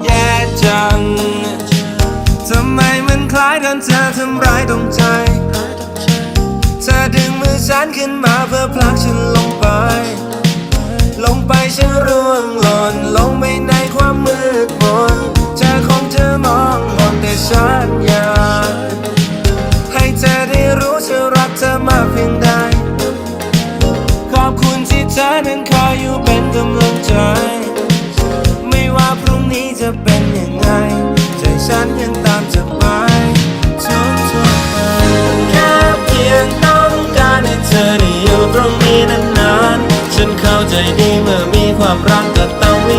แย่จัง ทำไมมันคล้ายโดนเธอทำร้ายตรงใจ เธอดึงมือฉันขึ้นมาเพื่อผลักฉันลงไป ลงไปฉันร่วงหล่นลงไปในความมืดมนเธอคงจะมองมนแต่ฉันอยากให้เธอได้รู้ฉันรักเธอมากเพียงใด ขอบคุณที่เธอนั้นคอยอยู่เป็นกำลังใจาน ฉันเข้าใจดีเมื่อมีความรักก็ต้องมี